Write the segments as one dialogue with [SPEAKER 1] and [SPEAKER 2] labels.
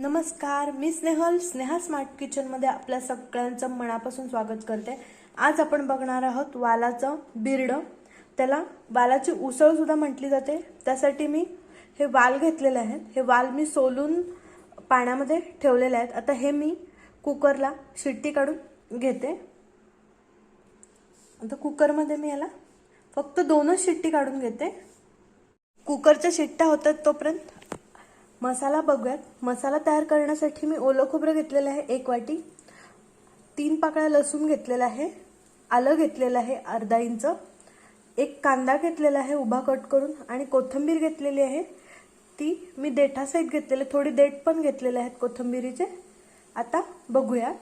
[SPEAKER 1] नमस्कार मी स्नेहल. स्नेहा स्मार्ट किचनमध्ये आपल्या सगळ्यांचं मनापासून स्वागत करते. आज आपण बघणार आहोत वालाचं बिरडं. त्याला वालाची उसळसुद्धा म्हटली जाते. त्यासाठी मी हे वाल घेतलेले आहेत. हे वाल मी सोलून पाण्यामध्ये ठेवलेले आहेत. आता हे मी कुकरला शिट्टी काढून घेते. आता कुकरमध्ये मी याला फक्त दोनच शिट्टी काढून घेते. कुकरच्या शिट्ट्या होतात तोपर्यंत मसाला बघूयात. मसाला तयार करण्यासाठी मी ओलं खोबरं घेतलेलं आहे एक वाटी. तीन पाकळ्या लसूण घेतलेला आहे. आलं घेतलेलं आहे अर्धा इंच. एक कांदा घेतलेला आहे उभा कट करून आणि कोथिंबीर घेतलेली आहे. ती मी देठासहित घेतलेले थोडी देठ पण घेतलेले आहेत कोथिंबीरीचे. आता बघूया.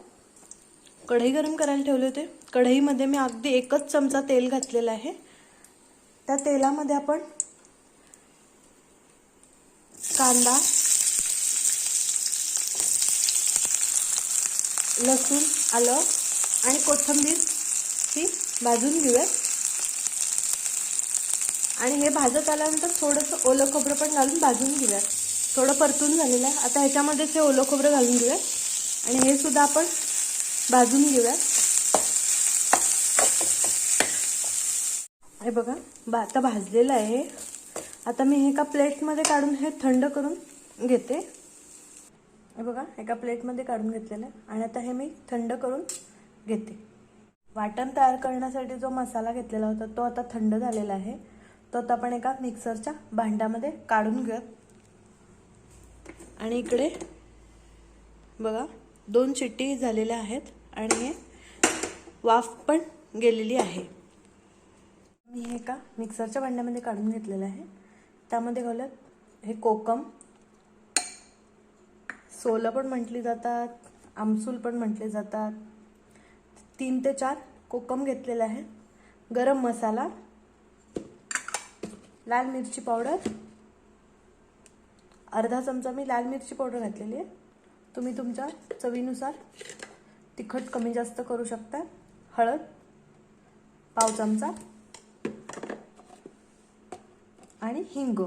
[SPEAKER 1] कढई गरम करायला ठेवले होते. कढईमध्ये मी अगदी एकच चमचा तेल घातलेलं आहे. त्या तेलामध्ये आपण कांदा लसूण आलं आणि कोथिंबीर ही भाजून घेऊयात. आणि हे भाजत आल्यानंतर थोडंसं ओलं खोबरं पण घालून भाजून घेऊयात. थोडं परतून झालेलं आहे. आता ह्याच्यामध्येच हे ओलं खोबरं घालून घेऊयात. आणि हे सुद्धा आपण भाजून घेऊयात. हे बघा बा आता भाजलेलं आहे आता मी हे एका प्लेटमध्ये काढून हे थंड करून घेते. हे बघा एका प्लेटमध्ये काढून घेतलेलं आहे. आणि आता हे मी थंड करून घेते. वाटण तयार करण्यासाठी जो मसाला घेतलेला होता तो आता थंड झालेला आहे. तो आता आपण एका मिक्सरच्या भांड्यामध्ये काढून घेऊयात आणि इकडे बघा दोन चिट्टी झालेल्या आहेत आणि हे वाफ पण गेलेली आहे. मी हे एका मिक्सरच्या भांड्यामध्ये काढून घेतलेलं आहे. त्यामध्ये घालूयात हे कोकम. सोलं पण म्हटली जातात आमसूल पण म्हटले जातात. तीन ते चार कोकम घेतलेलं आहे. गरम मसाला लाल मिरची पावडर अर्धा चमचा मी लाल मिरची पावडर घातलेली आहे. तुम्ही तुमच्या चवीनुसार तिखट कमी जास्त करू शकता. हळद पाव चमचा. आणि हिंग.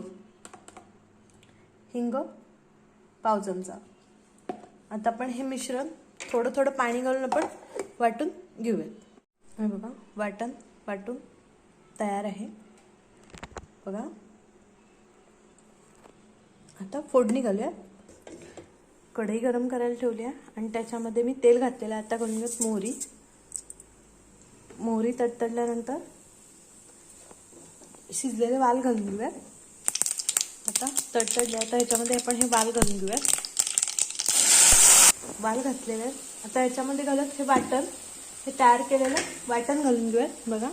[SPEAKER 1] हिंग पाव चमचा. आता आपण हे मिश्रण थोडं थोडं पाणी घालून आपण वाटून घेऊयात. हे बघा वाटण वाटून तयार आहे. बघा. आता फोडणी घालूया. कढई गरम करायला ठेवली आहे आणि त्याच्यामध्ये मी तेल घातलेलं आहे. आता घालून घेऊयात मोहरी. मोहरी तडतडल्यानंतर शिजलेले वाल घालून घेऊयात आता तडतडले आता ह्याच्यामध्ये आपण हे वाल घालून घेऊयात वाल घातलेले आहेत. आता ह्याच्यामध्ये घालत हे वाटण. हे तयार केलेलं वाटण घालून घेऊयात. बघा.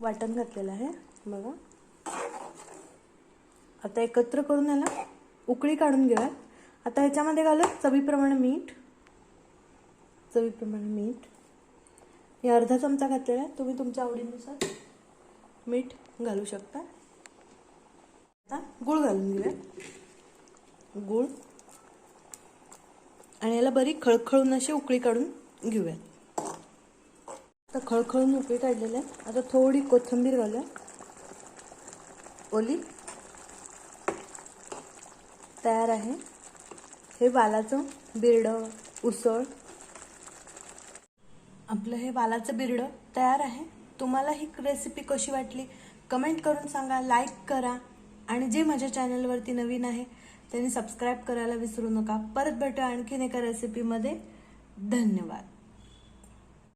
[SPEAKER 1] वाटण घातलेलं आहे. बघा. आता एकत्र करून याला उकळी काढून घेऊयात. आता ह्याच्यामध्ये घालत चवीप्रमाणे मीठ. चवीप्रमाणे मीठ. हे अर्धा चमचा घातलेला आहे. तुम्ही तुमच्या आवडीनुसार मीठ घालू शकता. आता गूळ घालून घेऊया. गूळ. आणि याला बरी खळखळून अशी उकळी काढून घेऊया. आता खळखळून उकळी काढलेली आहे आता थोडी कोथिंबीर घालूया. ओली. तयार आहे. हे वालाचं बिरडं उसळ. आपलं हे वालाचं बिरडं तयार आहे. तुम्हाला ही रेसिपी कशी वाटली? कमेंट करून सांगा लाईक करा. आणि जे माझ्या चॅनलवरती नवीन आहे त्यांनी सबस्क्राईब करायला विसरू नका. परत भेटू आणखीन एका रेसिपीमध्ये धन्यवाद.